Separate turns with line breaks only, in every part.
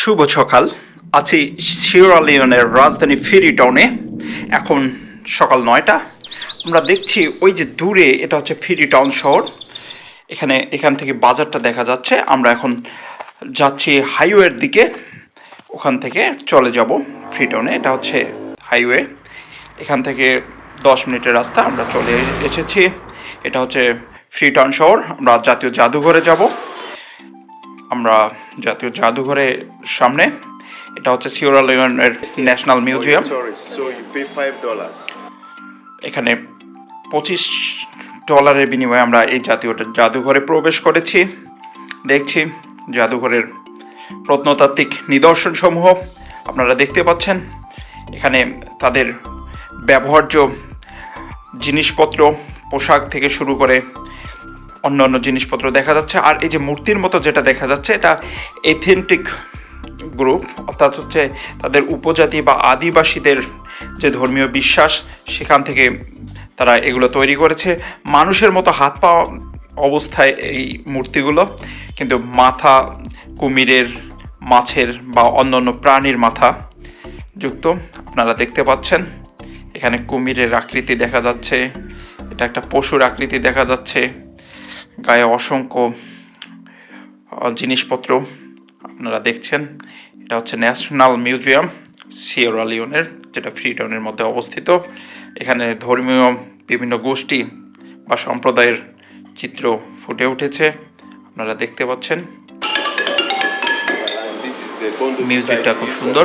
শুভ সকাল। আছি সিওরালিয়নের রাজধানী ফেরি টাউনে। এখন সকাল নয়টা। আমরা দেখছি ওই যে দূরে এটা হচ্ছে ফেরি টাউন শহর। এখানে এখান থেকে বাজারটা দেখা যাচ্ছে। আমরা এখন যাচ্ছি হাইওয়ের দিকে। ওখান থেকে চলে যাব ফ্রি টাউনে। এটা হচ্ছে হাইওয়ে। এখান থেকে দশ মিনিটের রাস্তা আমরা চলে এসেছি। এটা হচ্ছে ফ্রি টাউন শহর। আমরা জাতীয় জাদুঘরে যাব। আমরা জাতীয় জাদুঘরের সামনে। এটা হচ্ছে সিওরা লিওনের ন্যাশনাল মিউজিয়াম. এখানে পঁচিশ ডলারের বিনিময়ে আমরা এই জাতীয় জাদুঘরে প্রবেশ করেছি। দেখছি জাদুঘরের প্রত্নতাত্ত্বিক নিদর্শনসমূহ। আপনারা দেখতে পাচ্ছেন, এখানে তাদের ব্যবহার্য জিনিসপত্র, পোশাক থেকে শুরু করে অন্য অন্য জিনিসপত্র দেখা যাচ্ছে। আর এই যে মূর্তির মতো যেটা দেখা যাচ্ছে, এটা এথেন্টিক গ্রুপ অর্থাৎ হচ্ছে তাদের উপজাতি বা আদিবাসীদের যে ধর্মীয় বিশ্বাস, সেখান থেকে তারা এগুলো তৈরি করেছে। মানুষের মতো হাত পা অবস্থায় এই মূর্তিগুলো, কিন্তু মাথা, কুমিরের মাছের বা অন্য অন্য প্রাণীর মাথা যুক্ত। আপনারা দেখতে পাচ্ছেন, এখানে কুমিরের আকৃতি দেখা যাচ্ছে, এটা একটা পশুর আকৃতি দেখা যাচ্ছে। গায়ে অসংখ্য জিনিসপত্র আপনারা দেখছেন। এটা হচ্ছে ন্যাশনাল মিউজিয়াম, সিয়েরা লিওনের, যেটা ফ্রি টাউনের মধ্যে অবস্থিত। এখানে ধর্মীয় বিভিন্ন গোষ্ঠী বা সম্প্রদায়ের চিত্র ফুটে উঠেছে, আপনারা দেখতে পাচ্ছেন। মিউজিকটা খুব সুন্দর।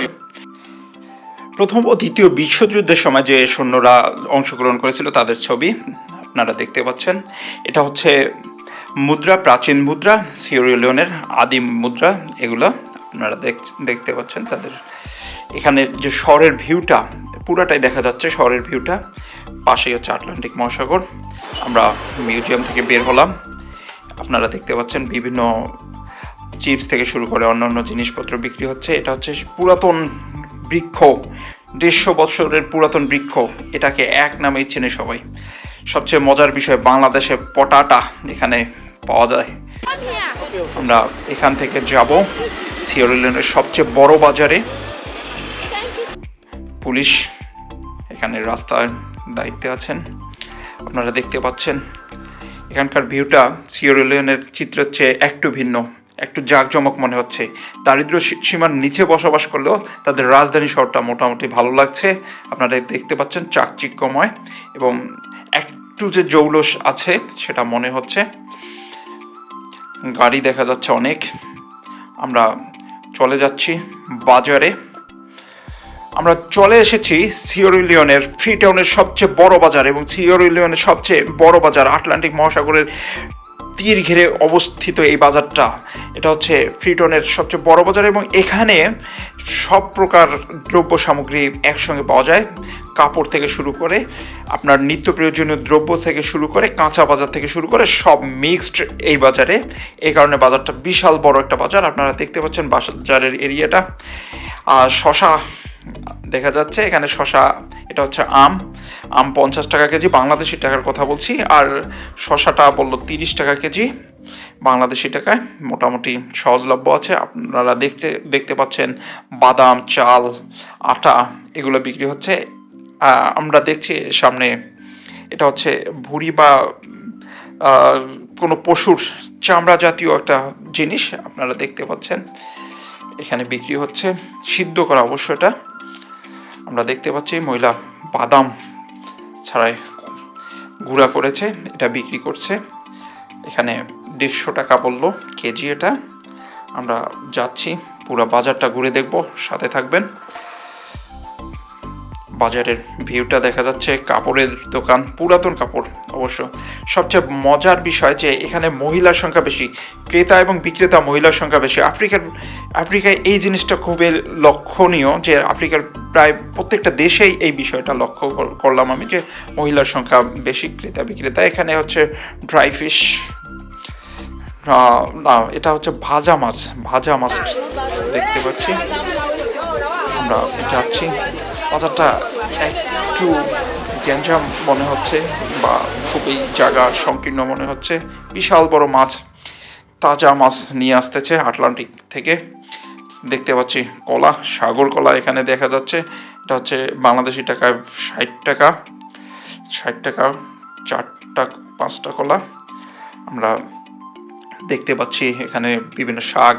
প্রথম ও দ্বিতীয় বিশ্বযুদ্ধের সময় যে সৈন্যরা অংশগ্রহণ করেছিল তাদের ছবি আপনারা দেখতে পাচ্ছেন। এটা হচ্ছে মুদ্রা, প্রাচীন মুদ্রা সিওরিলিয়নের আদিম মুদ্রা, এগুলো আপনারা দেখ- দেখতে পাচ্ছেন তাদের। এখানে যে শহরের ভিউটা, পুরাটাই দেখা যাচ্ছে শহরের ভিউটা। পাশেই হচ্ছে আটলান্টিক মহাসাগর। আমরা মিউজিয়াম থেকে বের হলাম। আপনারা দেখতে পাচ্ছেন বিভিন্ন চিপস থেকে শুরু করে অন্যান্য জিনিসপত্র বিক্রি হচ্ছে। এটা হচ্ছে পুরাতন বৃক্ষ, দেড়শো বছরের পুরাতন বৃক্ষ। এটাকে এক নামেই চেনে সবাই। সবচেয়ে মজার বিষয় বাংলাদেশে পটাটা এখানে পাওয়া যায়। আমরা এখান থেকে যাব সিওরিলেনের সবচেয়ে বড় বাজারে। পুলিশ এখানে রাস্তার দায়িত্বে আছেন। আপনারা দেখতে পাচ্ছেন, এখানকার ভিউটা সিওরিলিয়নের চিত্রের চেয়ে একটু ভিন্ন, একটু জাঁকজমক মনে হচ্ছে। দারিদ্র সীমার নিচে বসবাস করলেও তাদের রাজধানী শহরটা মোটামুটি ভালো লাগছে। আপনারা দেখতে পাচ্ছেন চাকচিক্যময় এবং একটু যে জৌলস আছে, সেটা মনে হচ্ছে। গাড়ি দেখা যাচ্ছে অনেক। আমরা চলে যাচ্ছি বাজারে। আমরা চলে এসেছি সিওরিলিয়নের ফ্রি টাউনের সবচেয়ে বড় বাজার এবং সিওরিলিয়নের সবচেয়ে বড় বাজার আটলান্টিক মহাসাগরের তীর ঘিরে অবস্থিত এই বাজারটা। এটা হচ্ছে ফ্রিটনের সবচেয়ে বড় বাজার এবং এখানে সব প্রকার দ্রব্য সামগ্রী একসঙ্গে পাওয়া যায়। কাপড় থেকে শুরু করে আপনার নিত্য প্রয়োজনীয় দ্রব্য থেকে শুরু করে কাঁচা বাজার থেকে শুরু করে সব মিক্সড এই বাজারে। এই কারণে বাজারটা বিশাল বড় একটা বাজার। আপনারা দেখতে পাচ্ছেন বাজারের এরিয়াটা। আর শশা দেখা যাচ্ছে। এখানে শশা এটা হচ্ছে আম। আম পঞ্চাশ টাকা কেজি, বাংলাদেশি টাকার কথা বলছি। আর শশাটা বলল তিরিশ টাকা কেজি, বাংলাদেশি টাকায়। মোটামুটি সহজলভ্য আছে। আপনারা দেখতে দেখতে পাচ্ছেন বাদাম, চাল, আটা, এগুলো বিক্রি হচ্ছে। আমরা দেখছি সামনে, এটা হচ্ছে ভুড়ি বা কোনো পশুর চামড়া জাতীয় একটা জিনিস। আপনারা দেখতে পাচ্ছেন, এখানে বিক্রি হচ্ছে। সিদ্ধ করা অবশ্য এটা। আমরা দেখতে পাচ্ছি মহিলা বাদাম ছাড়াই গুঁড়া করেছে, এটা বিক্রি করছে। এখানে দেড়শো টাকা বলল কেজি এটা। আমরা যাচ্ছি, পুরো বাজারটা ঘুরে দেখব, সাথে থাকবেন। বাজারের ভিউটা দেখা যাচ্ছে, কাপড়ের দোকান, পুরাতন কাপড়। অবশ্য। সবচেয়ে মজার বিষয় যে এখানে মহিলার সংখ্যা বেশি, ক্রেতা এবং বিক্রেতা মহিলার সংখ্যা বেশি। আফ্রিকার, আফ্রিকায় এই জিনিসটা খুবই লক্ষণীয় যে আফ্রিকার প্রায় প্রত্যেকটা দেশেই এই বিষয়টা লক্ষ্য কর- করলাম আমি যে মহিলার সংখ্যা বেশি, ক্রেতা, বিক্রেতা। এখানে হচ্ছে ড্রাই ফিশ না, এটা হচ্ছে ভাজা মাছ ভাজা মাছ দেখতে পাচ্ছি। আমরা যাচ্ছি। বাজারটা একটু গ্যাঞ্জাম মনে হচ্ছে বা খুবই জায়গা সংকীর্ণ মনে হচ্ছে। বিশাল বড় মাছ, তাজা মাছ নিয়ে আসতেছে আটলান্টিক থেকে। দেখতে পাচ্ছি কলা, সাগর কলা এখানে দেখা যাচ্ছে। এটা হচ্ছে বাংলাদেশি টাকায় ষাট টাকা। ষাট টাকা, চারটা, পাঁচটা কলা। আমরা দেখতে পাচ্ছি এখানে বিভিন্ন শাক,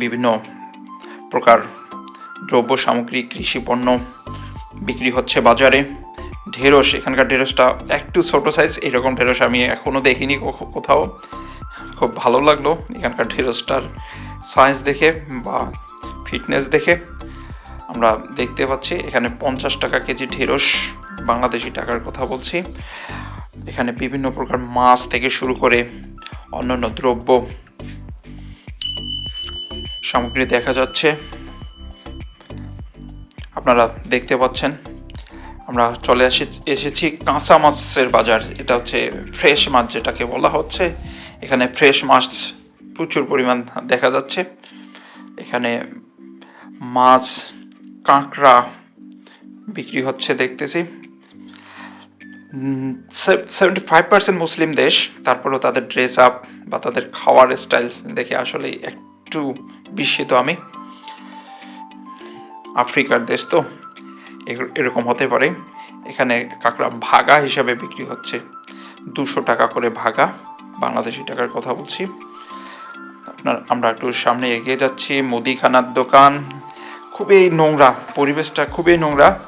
বিভিন্ন প্রকার দ্রব্য সামগ্রী, কৃষি পণ্য বিক্রি হচ্ছে বাজারে। ঢেঁড়স, এখানকার ঢেঁড়সটা একটু ছোট সাইজ এরকম ঢেঁড়স আমি এখনও দেখিনি কোথাও। খুব ভালো লাগল এখানকার ঢেঁড়সটার সাইজ দেখে বা ফিটনেস দেখে। আমরা দেখতে পাচ্ছি, এখানে পঞ্চাশ টাকা কেজি ঢেঁড়স বাংলাদেশি টাকার কথা বলছি। এখানে বিভিন্ন প্রকার মাছ থেকে শুরু করে অন্যান্য দ্রব্য সামগ্রী দেখা যাচ্ছে। আপনারা দেখতে পাচ্ছেন আমরা চলে আসি, এসেছি কাঁচা মাছের বাজার। এটা হচ্ছে ফ্রেশ মাছ যেটাকে বলা হচ্ছে। এখানে ফ্রেশ মাছ প্রচুর পরিমাণ দেখা যাচ্ছে। এখানে মাছ, কাঁকড়া বিক্রি হচ্ছে দেখতেছি। সেভেন্টি ফাইভ পার্সেন্ট মুসলিম দেশ। তারপরেও তাদের ড্রেস আপ বা তাদের খাওয়ার স্টাইল দেখে আসলে একটু বিস্মিত আমি। আফ্রিকার দেশ তো। এরকম হতে পারে। এখানে কাঁকড়া ভাগা হিসাবে বিক্রি হচ্ছে। দুশো টাকা করে ভাগা, বাংলাদেশি টাকার কথা বলছি। আপনার, আমরা একটু সামনে এগিয়ে যাচ্ছি, মুদিখানার দোকান। খুবই নোংরা, পরিবেশটা খুবই নোংরা,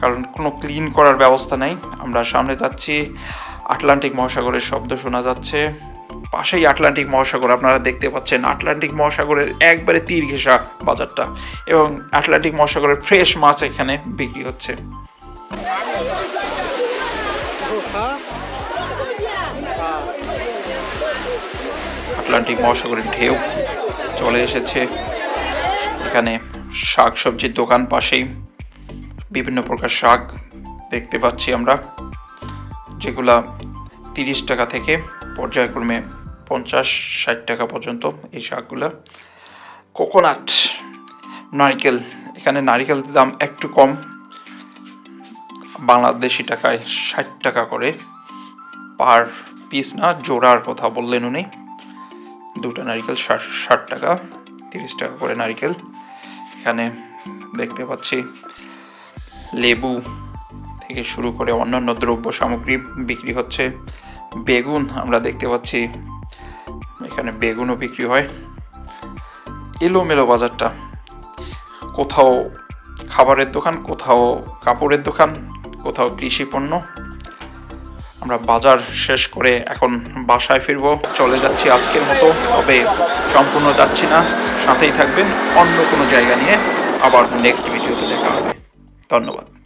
কারণ কোনো ক্লিন করার ব্যবস্থা নেই। আমরা সামনে যাচ্ছি, আটলান্টিক মহাসাগরের শব্দ শোনা যাচ্ছে। পাশেই আটলান্টিক মহাসাগর, আপনারা দেখতে পাচ্ছেন আটলান্টিক মহাসাগরের একবারে তীর ঘেঁষা বাজারটা এবং আটলান্টিক মহাসাগরের ফ্রেশ মাছ এখানে বিক্রি হচ্ছে। আটলান্টিক মহাসাগরের ঢেউ চলে এসেছে। এখানে শাক সবজির দোকান পাশেই বিভিন্ন প্রকার শাক দেখতে পাচ্ছি আমরা, যেগুলা তিরিশ টাকা থেকে পর্যায়ক্রমে পঞ্চাশ, ষাট টাকা পর্যন্ত এই শাকগুলা। কোকোনাট, নারকেল, এখানে নারকেলের দাম একটু কম। বাংলাদেশি টাকায় ষাট টাকা করে পার পিস না, জোড়ার কথা বললেন উনি। দুটো নারকেল ষাট ষাট টাকা, তিরিশ টাকা করে নারিকেল। এখানে দেখতে পাচ্ছি লেবু থেকে শুরু করে অন্যান্য দ্রব্য সামগ্রী বিক্রি হচ্ছে। বেগুন আমরা দেখতে পাচ্ছি এখানে বেগুনও বিক্রি হয়। এলোমেলো বাজারটা। কোথাও খাবারের দোকান, কোথাও কাপড়ের দোকান, কোথাও কৃষি পণ্য। আমরা বাজার শেষ করে এখন বাসায় ফিরবো। চলে যাচ্ছি আজকের মতো, তবে সম্পূর্ণ যাচ্ছি না। সাথেই থাকবেন, অন্য কোনো জায়গা নিয়ে আবার নেক্সট ভিডিওতে দেখা হবে। ধন্যবাদ।